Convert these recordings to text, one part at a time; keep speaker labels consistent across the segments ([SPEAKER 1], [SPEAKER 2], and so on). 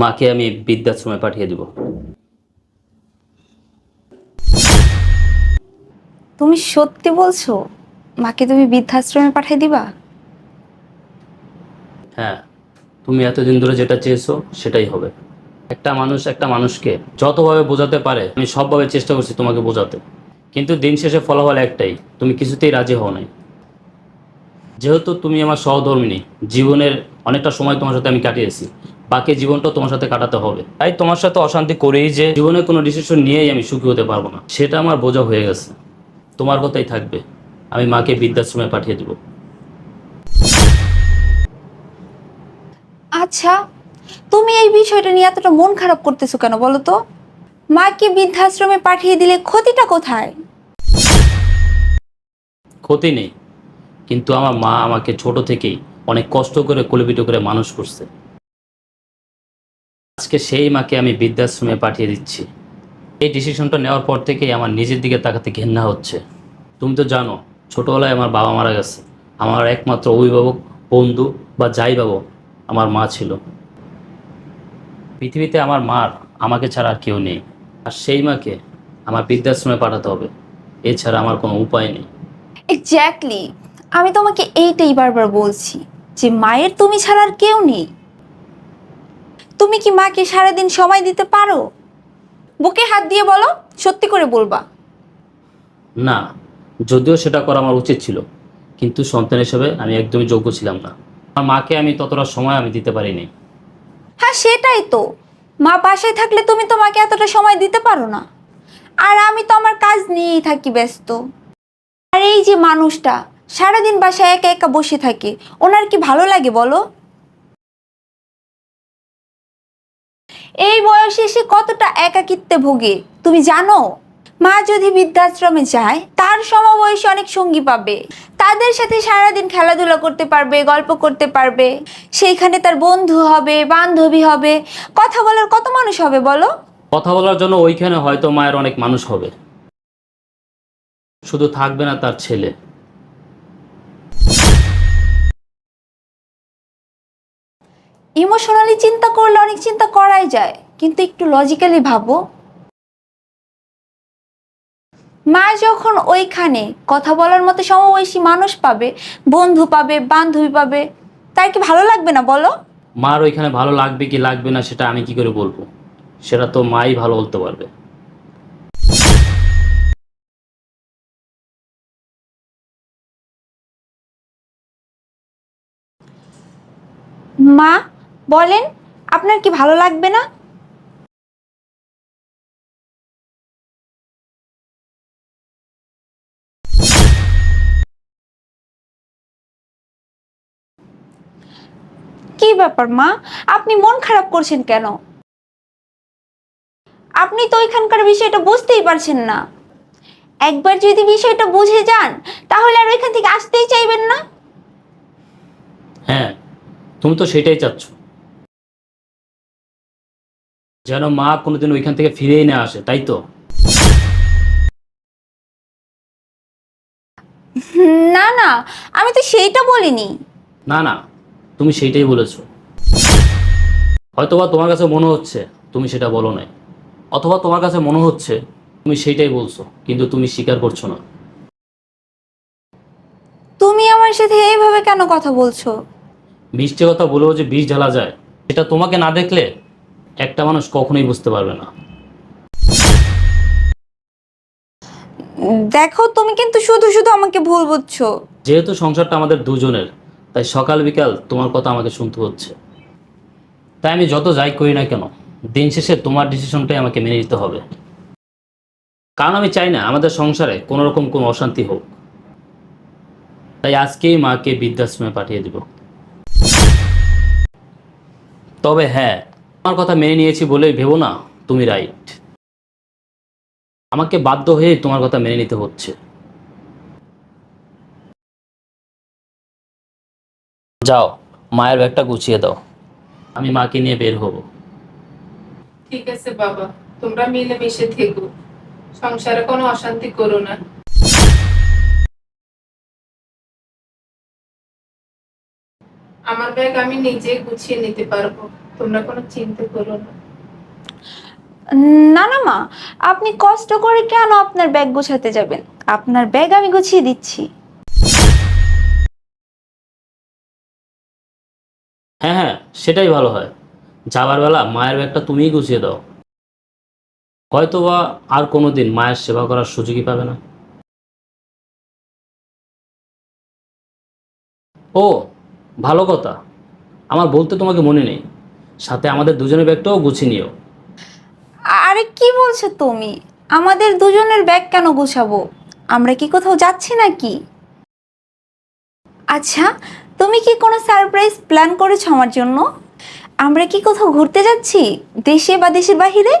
[SPEAKER 1] মাকে আমি বৃদ্ধাশ্রমে পাঠিয়ে দিব।
[SPEAKER 2] তুমি সত্যি বলছো মাকে তুমি বৃদ্ধাশ্রমে পাঠিয়ে দিবা?
[SPEAKER 1] হ্যাঁ তুমি এতদিন ধরে যেটা চেয়েছো সেটাই হবে। একটা মানুষ একটা মানুষকে যতভাবে বোঝাতে পারে আমি সবভাবে চেষ্টা করছি তোমাকে বোঝাতে। কিন্তু দিন শেষে ফলাফল একটাই তুমি কিছুতেই রাজি হও নাই। যেহেতু তুমি আমার সহধর্মিনী জীবনের অনেকটা সময় তোমার সাথে আমি কাটিয়েছি। বাকি জীবনটা তোমার সাথে কাটাতে হবে। তাই তোমার সাথে অশান্তি করেই যে জীবনে কোনো ডিসিশন নিয়েই আমি সুখী হতে পারব না। সেটা আমার বোঝা হয়ে গেছে। তোমার কথাই থাকবে। আমি মাকে বৃদ্ধাশ্রমে পাঠিয়ে দেবো।
[SPEAKER 2] আচ্ছা তুমি এই বিষয়টা নিয়ে এতটা মন খারাপ করতেছো কেন বলো তো? মাকে বৃদ্ধাশ্রমে পাঠিয়ে দিলে ক্ষতিটা কোথায়?
[SPEAKER 1] ক্ষতি নেই। কিন্তু আমার মা আমাকে ছোট থেকেই অনেক কষ্ট করে কলিপিটো করে মানুষ করছে। আজকে সেই মাকে আমি বৃদ্ধাশ্রমে পাঠিয়ে দিচ্ছি। এই ডিসিশনটা নেওয়ার পর থেকেই আমার নিজের দিকে তাকাতে ঘেন্না হচ্ছে। তুমি তো জানো, ছোটোবেলায় আমার বাবা মারা গেছে। আমার একমাত্র অভিভাবক, বন্ধু বা যাই বাবু আমার মা ছিল। পৃথিবীতে আমার মার, আমাকে ছাড়া আর কেউ নেই। আর সেই মাকে আমার বৃদ্ধাশ্রমে পাঠাতে হবে। এছাড়া আমার কোনো উপায় নেই।
[SPEAKER 2] এক্স্যাক্টলি আমি তোমাকে এইটাই বারবার বলছি যে মায়ের তুমি ছাড়া আর কেউ নেই। তুমি কি মাকে সারাদিন সময় দিতে পারো? বুকে হাত দিয়ে বলো সত্যি করে বলবা।
[SPEAKER 1] না যদিও সেটা করা আমার উচিত ছিল কিন্তু সন্তান হিসেবে আমি একদমই যোগ্য ছিলাম না। আমার মাকে আমি ততটা সময় আমি দিতে পারিনি।
[SPEAKER 2] হ্যাঁ সেটাই তো। মা বাসায় থাকলে তুমি তো মাকে এতটা সময় দিতে পারো না। আর আমি তো আমার কাজ নিয়েই থাকি ব্যস্ত। আর এই যে মানুষটা সারাদিন বাসায় একা একা বসে থাকে ওনার কি ভালো লাগে বলো? এই বয়সে সে কতটা একাকিত্বে ভোগে, তুমি জানো? মা যদি বৃদ্ধাশ্রমে যায়, তার সমবয়সী অনেক সঙ্গী পাবে। তাদের সাথে সারাদিন খেলাধুলা করতে পারবে, গল্প করতে পারবে। সেইখানে তার বন্ধু হবে, বান্ধবী হবে। কথা বলার কত মানুষ হবে বলো?
[SPEAKER 1] কথা বলার জন্য ওইখানে হয়তো মায়ের অনেক মানুষ হবে। শুধু থাকবে না তার ছেলে।
[SPEAKER 2] ইমোশনালি চিন্তা করলে অনেক চিন্তা করাই যায় কিন্তু একটু লজিক্যালি ভাবো। মা যখন ওইখানে কথা বলার মতো সমবয়সী মানুষ পাবে বন্ধু পাবে বান্ধবী পাবে তার কি ভালো লাগবে না বলো?
[SPEAKER 1] মার ওইখানে ভালো লাগবে কি লাগবে না সেটা আমি কি করে বলব? সেটা তো মাই ভালো বলতে পারবে।
[SPEAKER 2] মা বলেন, আপনার কি ভালো লাগবে না? কি ব্যাপার মা? আপনি মন খারাপ করছেন কেন? আপনি তো ওইখানকার বিষয়টা বুঝতেই পারছেন না। একবার যদি বিষয়টা বুঝে যান, তাহলে আর ওইখান থেকে আসতেই চাইবেন না?
[SPEAKER 1] হ্যাঁ তুমি তো সেটাই চাচ্ছ। যেন মা কোনোদিন ওইখান থেকে ফিরেই না আসে তাই তো?
[SPEAKER 2] না না আমি তো সেইটা বলিনি।
[SPEAKER 1] না না তুমি সেইটাই বলেছ। হয়তোবা তোমার কাছে মনে হচ্ছে তুমি সেটা বলো নাই। অথবা তোমার কাছে মনে হচ্ছে তুমি সেইটাই বলছো কিন্তু তুমি স্বীকার করছ না।
[SPEAKER 2] তুমি আমার সাথে এইভাবে কেন কথা বলছো?
[SPEAKER 1] মিষ্টি কথা বলেও যে বিষ ঢালা যায় এটা তোমাকে না দেখলে একটা মানুষ কখনোই বুঝতে পারবে না।
[SPEAKER 2] দেখো তুমি কিন্তু শুধু শুধু আমাকে ভুল বুঝছ।
[SPEAKER 1] যেহেতু সংসারটা আমাদের দুজনের তাই সকাল বিকাল তোমার কথা আমাকে শুনতে হচ্ছে। তাই আমি যত যাই করি না কেন দিন শেষে তোমার ডিসিশনটাই আমাকে মেনে নিতে হবে। কারণ আমি চাই না আমাদের সংসারে কোনো রকম কোনো অশান্তি হোক। তাই আজকেই মাকে বৃদ্ধাশ্রমে পাঠিয়ে দিব। তবে হ্যাঁ আমার কথা মেনে নিয়েছি বলেই ভেবো না তুমি রাইট আমাকে বাধ্য হয়ে তোমার কথা মেনে নিতে হচ্ছে। যাও, মায়ের ব্যাগটা গুছিয়ে দাও। আমি মাকে নিয়ে বের হব।
[SPEAKER 3] ঠিক আছে বাবা, তোমরা মিলেমিশে থেকো। সংসারে কোনো অশান্তি করো না। আমার ব্যাগ আমি নিজে গুছিয়ে নিতে পারব। তোমরা কোনো চিন্তা করো না।
[SPEAKER 2] না না মা আপনি কষ্ট করে কেন আপনার ব্যাগ গোছাতে যাবেন? আপনার ব্যাগ আমি গুছিয়ে দিচ্ছি।
[SPEAKER 1] হ্যাঁ হ্যাঁ সেটাই ভালো হয়। যাবার বেলা মায়ের ব্যাগটা তুমিই গুছিয়ে দাও। হয়তোবা আর কোনোদিন মায়ের সেবা করার সুযোগই পাবে না। ও ভালো কথা। আমার বলতে তোমাকে মনে নেই। সাথে আমাদের দুজনের ব্যাগটাও গুছিয়ে নিও।
[SPEAKER 2] আরে কি বলছো তুমি? আমাদের দুজনের ব্যাগ কেন গুছাবো? আমরা কি কোথাও যাচ্ছি নাকি? আচ্ছা তুমি কি কোনো সারপ্রাইজ প্ল্যান করেছ আমার জন্য? আমরা কি কোথাও ঘুরতে যাচ্ছি? দেশে বা দেশের বাহিরে?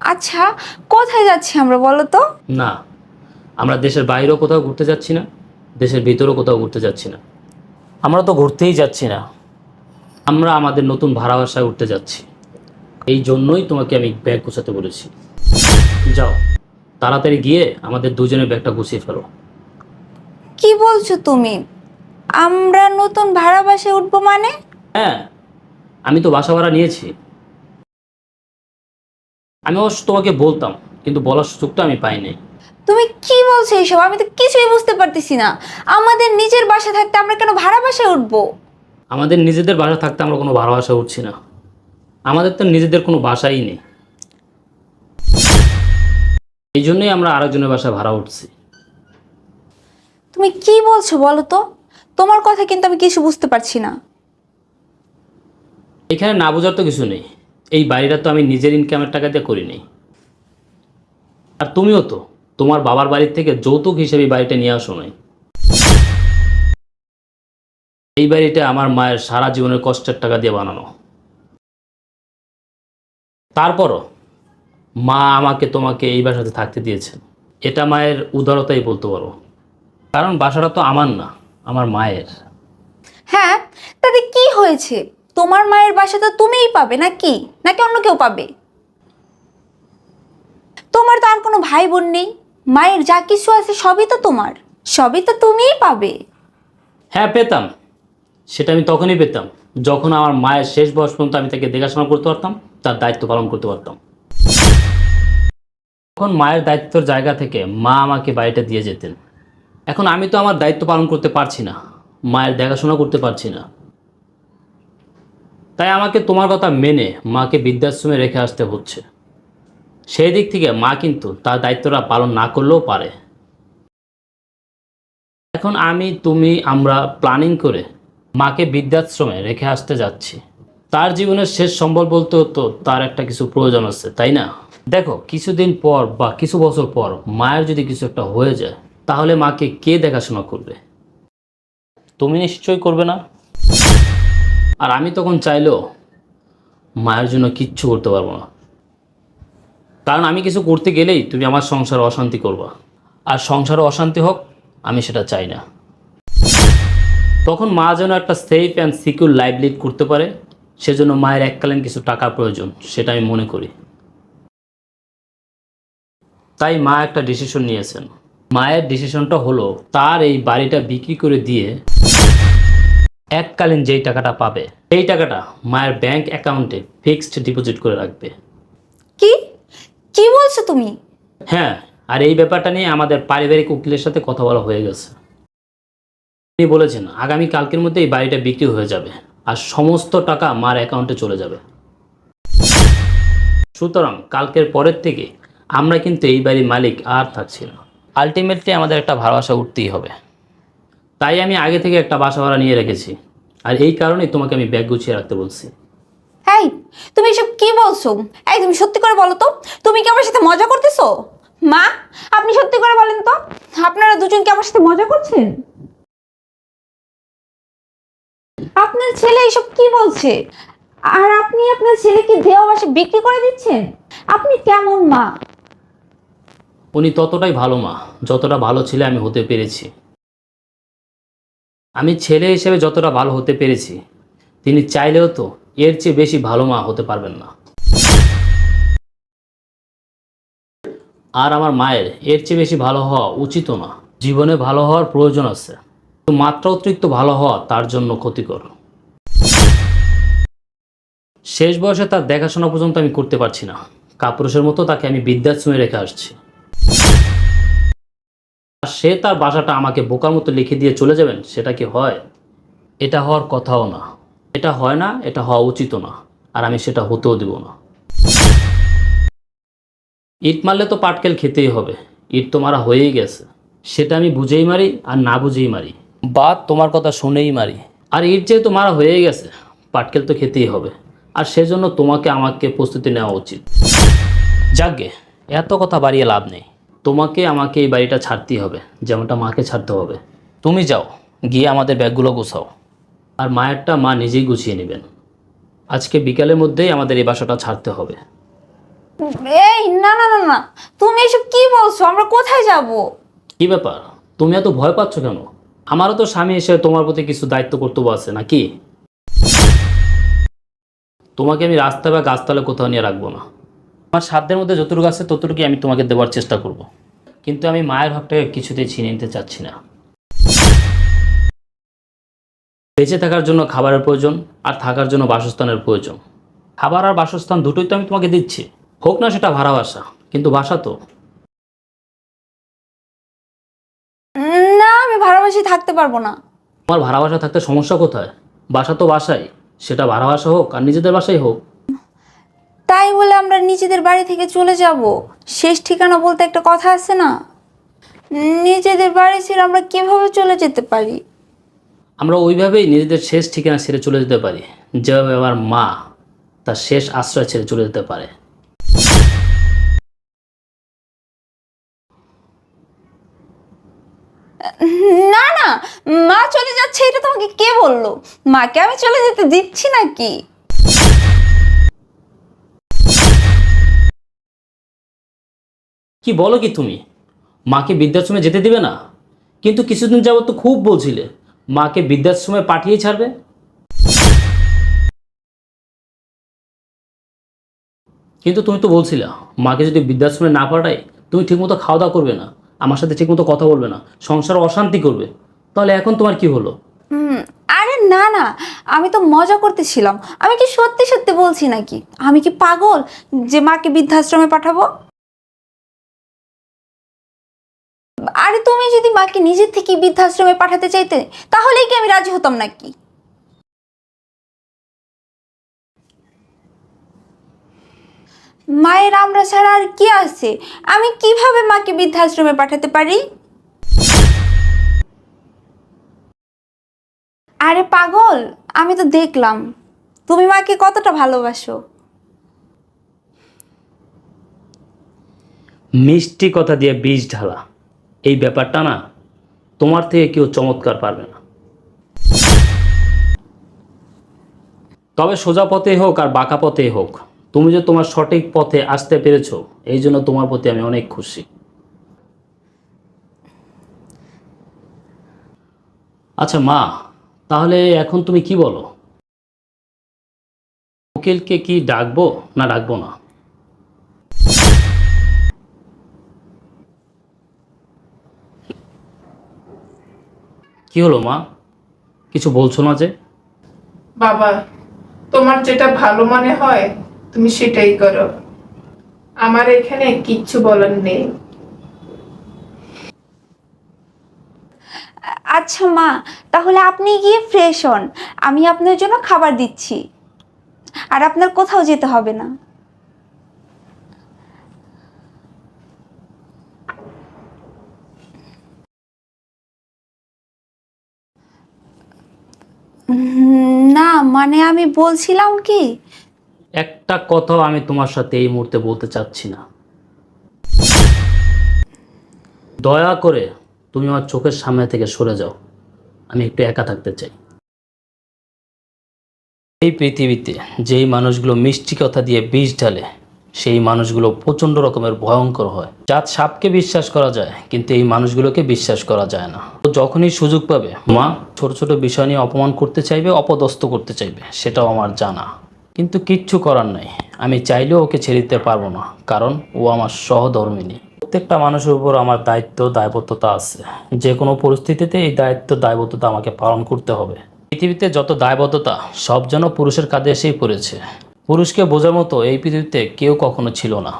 [SPEAKER 2] আচ্ছা কোথায় যাচ্ছি আমরা বলো তো?
[SPEAKER 1] না আমরা দেশের বাইরেও কোথাও ঘুরতে যাচ্ছি না দেশের ভিতরেও কোথাও ঘুরতে যাচ্ছি না। আমরা তো ঘুরতেই যাচ্ছি না। আমরা আমাদের নতুন ভাড়া বাসায় উঠতে যাচ্ছি। এই জন্যই তোমাকে আমি ব্যাগ গোছাতে বলেছি। যাও তাড়াতাড়ি গিয়ে আমাদের দুজনের ব্যাগটা গুছিয়ে ফেলো।
[SPEAKER 2] কি বলছো তুমি? আমরা নতুন ভাড়া বাসে উঠবো মানে?
[SPEAKER 1] হ্যাঁ আমি তো বাসা ভাড়া নিয়েছি। আমি অবশ্য তোমাকে বলতাম কিন্তু বলার সুযোগটা আমি পাইনি।
[SPEAKER 2] তুমি কি বলছো এইসব আমি তো কিছুই বুঝতে পারতেছি না। আমাদের নিজের বাসা থাকতে আমরা কেন ভাড়া বাসায় উঠবো?
[SPEAKER 1] আমাদের নিজেদের বাসা থাকতে আমরা কোনো ভাড়া বাসা উঠছি না। আমাদের তো নিজেদের কোনো বাসাই নেই। এই জন্যই আমরা আরেকজনের বাসায় ভাড়া উঠছি।
[SPEAKER 2] তুমি কি বলছো বলো তো? তোমার কথা কিন্তু আমি কিছু বুঝতে পারছি না।
[SPEAKER 1] এখানে না বোঝার তো কিছু নেই। এই বাড়িটা তো আমি নিজের ইনকামের টাকা দিয়ে করি নাই আর তুমিও তো। তোমার বাবার বাড়ির থেকে যৌতুক হিসেবে বাড়িটা নিয়ে আসো নাই। এই বাড়িটা আমার মায়ের সারা জীবনের কষ্টের টাকা দিয়ে বানানো। তারপরও মা আমাকে তোমাকে এই বাসাতে থাকতে দিয়েছেন। এটা মায়ের উদারতাই বলতে পারো। কারণ বাসাটা তো আমার না, আমার মায়ের।
[SPEAKER 2] হ্যাঁ তাতে কি হয়েছে? তোমার মায়ের বাসা তো তুমিই পাবে, নাকি? নাকি অন্য কেউ পাবে? তোমার তো আর কোনো ভাই বোন নেই। মায়ের যা কিছু আছে সবই তো তোমার। সবই তো তুমিই পাবে।
[SPEAKER 1] হ্যাঁ পেতাম। সেটা আমি তখনই পেতাম, যখন আমার মায়ের শেষ বয়স পর্যন্ত আমি তাকে দেখাশোনা করতে পারতাম, তার দায়িত্ব পালন করতে পারতাম। তখন মায়ের দায়িত্বর জায়গা থেকে মা আমাকে বাড়িটা দিয়ে যেতেন। এখন আমি তো আমার দায়িত্ব পালন করতে পারছি না, মায়ের দেখাশোনা করতে পারছি না। তাই আমাকে তোমার কথা মেনে মাকে বৃদ্ধাশ্রমে রেখে আসতে হচ্ছে। সেই দিক থেকে মা কিন্তু তার দায়িত্বটা পালন না করলেও পারে। এখন আমি, তুমি, আমরা প্ল্যানিং করে মাকে বৃদ্ধাশ্রমে রেখে আসতে যাচ্ছি। তার জীবনের শেষ সম্বল বলতে হতো তার একটা কিছু প্রয়োজন আছে, তাই না? দেখো, কিছুদিন পর বা কিছু বছর পর মায়ের যদি কিছু একটা হয়ে যায়, তাহলে মাকে কে দেখাশোনা করবে? তুমি নিশ্চয়ই করবে না? আর আমি তখন চাইলেও মায়ের জন্য কিচ্ছু করতে পারব না। কারণ আমি কিছু করতে গেলেই তুমি আমার সংসারে অশান্তি করবা। আর সংসারে অশান্তি হোক, আমি সেটা চাই না। তখন মা যেন একটা safe and secure life lead করতে পারে, সেজন্য মায়ের এককালীন কিছু টাকার প্রয়োজন, সেটা আমি মনে করি। তাই মা একটা ডিসিশন নিয়েছেন। মায়ের ডিসিশনটা হলো, তার এই বাড়িটা বিক্রি করে দিয়ে এককালীন যেই টাকাটা পাবে, সেই টাকাটা মায়ের ব্যাংক অ্যাকাউন্টে ফিক্সড ডিপোজিট করে রাখবে।
[SPEAKER 2] কি? কি বলছো তুমি?
[SPEAKER 1] হ্যাঁ আর এই ব্যাপারটা নিয়ে আমাদের পারিবারিক উকিলের সাথে কথা বলা হয়ে গেছে। তিনি বলেছেন আগামী কালকের মধ্যে এই বাড়িটা বিক্রি হয়ে যাবে আর সমস্ত টাকা মার অ্যাকাউন্টে চলে যাবে। সুতরাং কালকের পরের থেকে আমরা কিন্তু এই বাড়ির মালিক আর থাকছি না। আলটিমেটলি আমাদের একটা ভালোবাসা উঠতেই হবে। তাই আমি আগে থেকে একটা বাসা ভাড়া নিয়ে রেখেছি। আর এই কারণেই তোমাকে আমি ব্যাগ গুছিয়ে রাখতে বলছি।
[SPEAKER 2] এই, তুমি এসব কি বলছো? এই, তুমি সত্যি করে বলো তো, তুমি কি আমার সাথে মজা করতেছো? মা, আপনি সত্যি করে বলেন তো, আপনারা দুজন কি আমার সাথে মজা করছেন? আপনার ছেলে এসব কি বলছে? আর আপনি আপনার ছেলেকে দেওয়া বাসে বিক্রি করে দিচ্ছেন? আপনি কেমন মা?
[SPEAKER 1] উনি ততটাই ভালো মা, যতটা ভালো ছেলে আমি হতে পেরেছি। আমি ছেলে হিসেবে যতটা ভালো হতে পেরেছি, তিনি চাইলেও তো এর চেয়ে বেশি ভালো মা হতে পারবেন না। আর আমার মায়ের এর চেয়ে বেশি ভালো হওয়া উচিত না। জীবনে ভালো হওয়ার প্রয়োজন আছে। মাত্রা অতিরিক্ত ভালো হওয়া তার জন্য ক্ষতিকর। শেষ বয়সে তার দেখাশোনা পর্যন্ত আমি করতে পারছি না। কাপুরুষের মতো তাকে আমি বৃদ্ধাশ্রমে রেখে আসছি। আর সে তার বাসাটা আমাকে বোকার মতো লিখে দিয়ে চলে যাবেন, সেটা কি হয়? এটা হওয়ার কথাও না। এটা হয় না, এটা হওয়া উচিত না, আর আমি সেটা হতেও দিব না। ইট মারলে তো পাটকেল খেতেই হবে, ইট তো মারা হয়েই গেছে। সেটা আমি বুঝেই মারি, আর না বুঝেই মারি। বা তোমার কথা শুনেই মারি। আর ইট যেহেতু মারা হয়েই গেছে, পাটকেল তো খেতেই হবে, আর সেজন্য তোমাকে আমাকে প্রস্তুতি নেওয়া উচিত। যাকগে এত কথা বাড়িয়ে লাভ নেই। তোমাকে, আমাকে এই বাড়িটা ছাড়তেই হবে, যেমনটা মাকে ছাড়তে হবে। তুমি যাও, গিয়ে আমাদের ব্যাগগুলো গুছাও। আর মায়েরটা মা নিজেই গুছিয়ে নেবেন। আজকে বিকালের মধ্যেই আমাদের এই বাসাটা ছাড়তে হবে।
[SPEAKER 2] এই না না না না তুমি এসব কি বলছো? আমরা কোথায় যাব?
[SPEAKER 1] কি ব্যাপার? তুমি এত ভয় পাচ্ছ কেন? আমারও তো স্বামী এসে তোমার প্রতি কিছু দায়িত্ব কর্তব্য আছে নাকি? তোমাকে আমি রাস্তা বা গাছতলা কোথাও নিয়ে রাখব না। আমার সাধ্যের মধ্যে যতটুকু আছে ততটুকুই আমি তোমাকে দেওয়ার চেষ্টা করব। কিন্তু আমি মায়ের হকটাকে কিছুতেই ছিনিয়ে নিতে চাচ্ছি না। বেঁচে থাকার জন্য খাবারের প্রয়োজন আর থাকার জন্য বাসস্থানের প্রয়োজন। খাবার আর বাসস্থান দুটোই তো আমি তোমাকে দিচ্ছি। হোক না সেটা ভাড়া বাসা কিন্তু বাসা তো।
[SPEAKER 2] না আমি ভাড়াবাসি থাকতে পারব না।
[SPEAKER 1] তোমার ভাড়া বাসা থাকতে সমস্যা কোথায়? বাসা তো বাসাই সেটা ভাড়া বাসা হোক আর নিজেদের বাসাই হোক।
[SPEAKER 2] তাই বলে আমরা নিজেদের বাড়ি থেকে চলে যাব। শেষ ঠিকানা বলতে একটা কথা আছে না? নিজেদের বাড়ি ছেড়ে আমরা কীভাবে চলে যেতে পারি?
[SPEAKER 1] আমরা ওইভাবেই নিজেদের শেষ ঠিকানা ছেড়ে চলে যেতে পারি। যেভাবে আমার মা তার শেষ আশ্রয় ছেড়ে চলে যেতে পারে।
[SPEAKER 2] না না মা চলে যাচ্ছে এটা তোমাকে কে বলল? মাকে আমি চলে যেতে দিচ্ছি নাকি?
[SPEAKER 1] কি বলো কি তুমি? মাকে বৃদ্ধাশ্রমে যেতে দিবে না? কিন্তু কিছুদিন যাবত তো খুব বলছিলে। মাকে বৃদ্ধাশ্রমে পাঠিয়ে ছাড়বে? কিন্তু তুমি তো বলছিলে, মাকে যদি বৃদ্ধাশ্রমে না পাঠাই তুমি ঠিকমতো খাওয়া দাওয়া করবে না, আমার সাথে ঠিকমতো কথা বলবে না, সংসার অশান্তি করবে। তাহলে এখন তোমার কি হলো?
[SPEAKER 2] আরে না না, আমি তো মজা করতেছিলাম। আমি কি সত্যি সত্যি বলছি নাকি? আমি কি পাগল যে মাকে বৃদ্ধাশ্রমে পাঠাবো? আরে তুমি যদি মাকে নিজের থেকে বৃদ্ধাশ্রমে পাঠাতে চাইতে, তাহলেই কি আমি রাজি হতাম নাকি? মায়ের আমরা ছাড়া আর কি আছে? আমি কীভাবে মাকে বৃদ্ধাশ্রমে পাঠাতে পারি? আরে পাগল, আমি তো দেখলাম। তুমি মাকে কতটা ভালোবাসো?
[SPEAKER 1] মিষ্টি কথা দিয়ে বীজ ঢালা। এই ব্যাপারটা না তোমার থেকে কেউ চমৎকার পারবে না। তবে সোজা পথে হোক আর বাঁকা পথেই হোক, তুমি যে তোমার সঠিক পথে আসতে পেরেছ, এই জন্য তোমার প্রতি আমি অনেক খুশি। আচ্ছা মা, তাহলে এখন তুমি কি বলো? উকিলকে কি ডাকবো না ডাকবো না? কি হলো মা? কিছু বলছো না যে?
[SPEAKER 3] বাবা তোমার যেটা ভালো মনে হয় তুমি সেটাই করো। আমার এখানে কিচ্ছু বলার নেই।
[SPEAKER 2] আচ্ছা মা তাহলে আপনি গিয়ে ফ্রেশ হন। আমি আপনার জন্য খাবার দিচ্ছি। আর আপনার কোথাও যেতে হবে না। না মানে আমি বলছিলাম কি?
[SPEAKER 1] একটা কথাও আমি তোমার সাথে এই মুহূর্তে বলতে চাচ্ছি না। দয়া করে তুমি আমার চোখের সামনে থেকে সরে যাও। আমি একটু একা থাকতে চাই। এই পৃথিবীতে যেই মানুষগুলো মিষ্টি কথা দিয়ে বিষ ঢালে সেই মানুষগুলো প্রচণ্ড রকমের ভয়ঙ্কর হয়। জাত সাপকে বিশ্বাস করা যায়, কিন্তু এই মানুষগুলোকে বিশ্বাস করা যায় না। তো যখনই সুযোগ পাবে, মা ছোট ছোট বিষয় নিয়ে অপমান করতে চাইবে, অপদস্থ করতে চাইবে, সেটাও আমার জানা। কিন্তু কিচ্ছু করার নাই। আমি চাইলেও ওকে ছেড়ে দিতে পারব না, কারণ ও আমার সহধর্মিনী প্রত্যেকটা মানুষের উপর আমার দায়িত্ব, দায়বদ্ধতা আছে। যে কোনো পরিস্থিতিতে এই দায়িত্ব, দায়বদ্ধতা আমাকে পালন করতে হবে। পৃথিবীতে যত দায়বদ্ধতা, সব যেন পুরুষের কাঁধে এসেই পড়েছে। পুরুষকে বোঝার মতো এই পৃথিবীতে কেউ কখনো ছিল না।